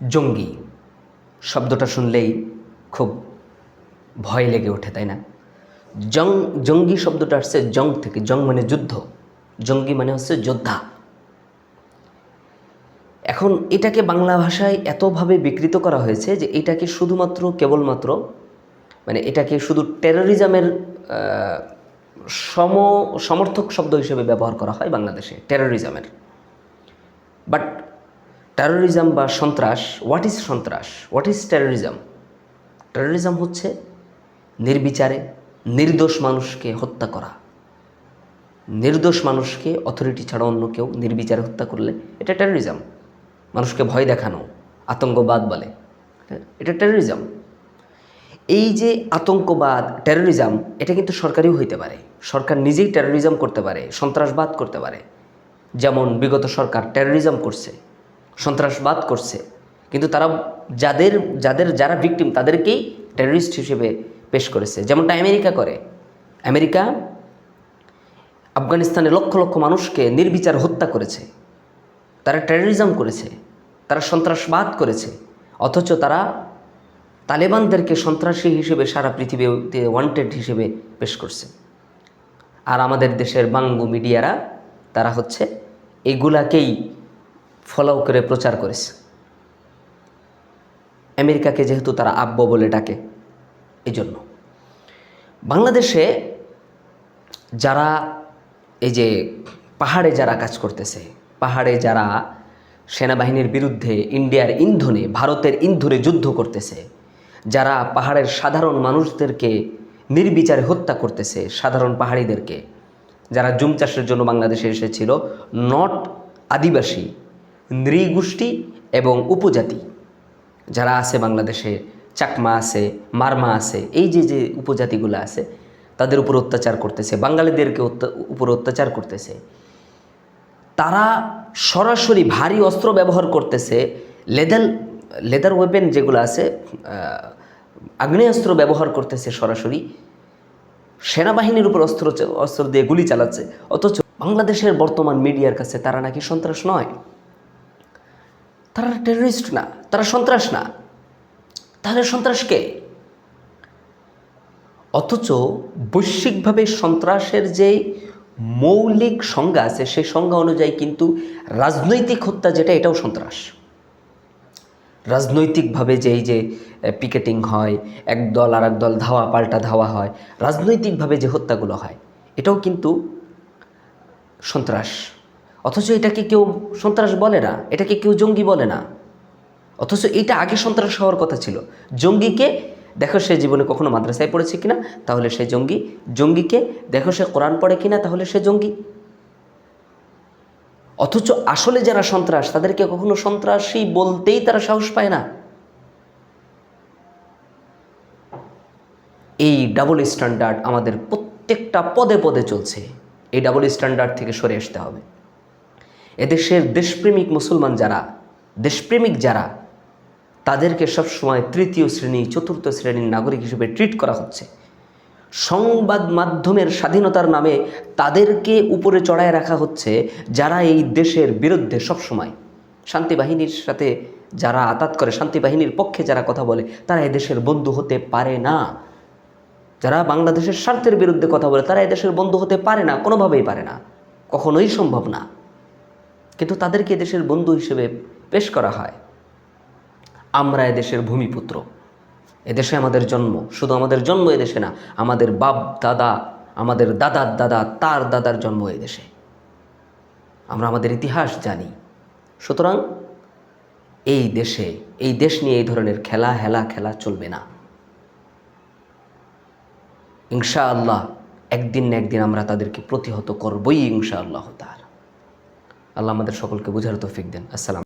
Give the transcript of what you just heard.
জঙ্গি। শব্দটা শুনলেই খুব ভয় লেগে ওঠে, তাই না? জং, জঙ্গি শব্দটা আসছে জং থেকে, জং মানে যুদ্ধ, জঙ্গি মানে হচ্ছে যোদ্ধা। এখন এটাকে বাংলা ভাষায় এতভাবে বিকৃত করা হয়েছে যে এটাকে শুধুমাত্র, কেবলমাত্র মানে এটাকে শুধু টেরোরিজমের সম, সমর্থক শব্দ হিসেবে ব্যবহার করা হয় বাংলাদেশে টেরোরিজমের বাট টেরোরিজম বা সন্ত্রাস হোয়াট ইজ সন্ত্রাস? হোয়াট ইজ টেরোরিজম টেরোরিজম হচ্ছে নির্বিচারে নির্দোষ মানুষকে হত্যা করা। নির্দোষ মানুষকে অথরিটি ছাড়া অন্য কেউ নির্বিচারে হত্যা করলে এটা টেরোরিজম মানুষকে ভয় দেখানো, আতঙ্কবাদ বলে। এটা টেরোরিজম এই যে আতঙ্কবাদ টেরোরিজম এটা কিন্তু সরকারিও হইতে পারে। সরকার নিজেই টেরোরিজম করতে পারে, সন্ত্রাসবাদ করতে পারে। যেমন বিগত সরকার টেরোরিজম করছে। সন্ত্রাসবাদ করছে। কিন্তু তারা যাদের যাদের, যারা ভিকটিম তাদেরকেই টেররিস্ট হিসেবে পেশ করেছে। যেমনটা আমেরিকা করে। আমেরিকা আফগানিস্তানে লক্ষ লক্ষ মানুষকে নির্বিচার হত্যা করেছে। তারা টেররিজম করেছে। তারা সন্ত্রাসবাদ করেছে। অথচ তারা তালেবানদেরকে সন্ত্রাসী হিসেবে সারা পৃথিবীতে ওয়ান্টেড হিসেবে পেশ করছে। আর আমাদের দেশের বাঙ্গু মিডিয়ারা, তারা হচ্ছে এগুলাকেই ফলো করে প্রচার করেছে। আমেরিকাকে যেহেতু তারা আব্ব বলে ডাকে এই জন্য বাংলাদেশে যারা এই যে পাহাড়ে যারা কাজ করতেছে, পাহাড়ে যারা সেনাবাহিনীর বিরুদ্ধে ইন্ডিয়ার ইন্ধনে, ভারতের ইন্ধনে যুদ্ধ করতেছে, যারা পাহাড়ের সাধারণ মানুষদেরকে নির্বিচারে হত্যা করতেছে, সাধারণ পাহাড়িদেরকে, যারা জুম চাষের জন্য বাংলাদেশে এসেছিল, নট আদিবাসী নৃগোষ্ঠী এবং উপজাতি। যারা আছে বাংলাদেশে, চাকমা আছে, মারমা আছে, এই যে যে উপজাতিগুলো আছে, তাদের উপর অত্যাচার করতেছে, বাঙালিদেরকে উপর অত্যাচার করতেছে। তারা সরাসরি ভারী অস্ত্র ব্যবহার করতেছে, লেদার লেদার ওয়েপেন যেগুলো আছে আগ্নেয়াস্ত্র ব্যবহার করতেছে সরাসরি, সেনাবাহিনীর উপর অস্ত্র অস্ত্র দিয়ে গুলি চালাচ্ছে। অথচ বাংলাদেশের বর্তমান মিডিয়ার কাছে তারা নাকি সন্ত্রাস নয়। তারা টেররিস্ট না, তারা সন্ত্রাস না। তাহলে সন্ত্রাস কে? অথচ বৈশ্বিকভাবে সন্ত্রাসের যে মৌলিক সংজ্ঞা আছে, সেই সংজ্ঞা অনুযায়ী কিন্তু রাজনৈতিক হত্যা যেটা, এটাও সন্ত্রাস। রাজনৈতিকভাবে যে এই যে পিকেটিং হয় এক দল আর এক দল ধাওয়া, পাল্টা ধাওয়া হয়, রাজনৈতিকভাবে যে হত্যাগুলো হয়, এটাও কিন্তু সন্ত্রাস। অথচ এটাকে কেউ সন্ত্রাস বলে না, এটাকে কেউ জঙ্গি বলে না। অথচ এটা আগে সন্ত্রাস হওয়ার কথা ছিল। জঙ্গিকে, দেখো সে জীবনে কখনো মাদ্রাসায় পড়েছে কিনা, তাহলে সে জঙ্গি। জঙ্গিকে, দেখো সে কোরআন পড়ে কিনা, তাহলে সে জঙ্গি। অথচ আসলে যারা সন্ত্রাস, তাদেরকে কখনো সন্ত্রাসী বলতেই তারা সাহস পায় না। এই ডাবল স্ট্যান্ডার্ড আমাদের প্রত্যেকটা পদে পদে চলছে। এই ডাবল স্ট্যান্ডার্ড থেকে সরে আসতে হবে। এদেশের দেশপ্রেমিক মুসলমান যারা, দেশপ্রেমিক যারা, তাদেরকে সবসময় তৃতীয় শ্রেণি, চতুর্থ শ্রেণির নাগরিক হিসেবে ট্রিট করা হচ্ছে। সংবাদ মাধ্যমের স্বাধীনতার নামে তাদেরকে উপরে চড়ায় রাখা হচ্ছে যারা এই দেশের বিরুদ্ধে সবসময়। শান্তি বাহিনীর সাথে যারা আতাত করে, শান্তি বাহিনীর পক্ষে যারা কথা বলে, তারা এদেশের বন্ধু হতে পারে না। যারা বাংলাদেশের স্বার্থের বিরুদ্ধে কথা বলে, তারা এদেশের বন্ধু হতে পারে না, কোনোভাবেই পারে না। কখনোই সম্ভব না। কিন্তু তাদেরকে দেশের বন্ধু হিসেবে পেশ করা হয়। আমরা এদেশের ভূমিপুত্র। এদেশে আমাদের জন্ম। শুধু আমাদের জন্ম এদেশে না, আমাদের বাপ, দাদা, আমাদের দাদার দাদা, তার দাদার জন্ম এদেশে আমরা আমাদের ইতিহাস জানি। সুতরাং এই দেশে, এই দেশ নিয়ে এই ধরনের খেলা, হেলা, খেলা চলবে না। ইনশা আল্লাহ একদিন না একদিন আমরা তাদেরকে প্রতিহত করবই ইনশা আল্লাহ তার আল্লাহ আমাদের সকলকে বুঝার তৌফিক দেন। আসসালাম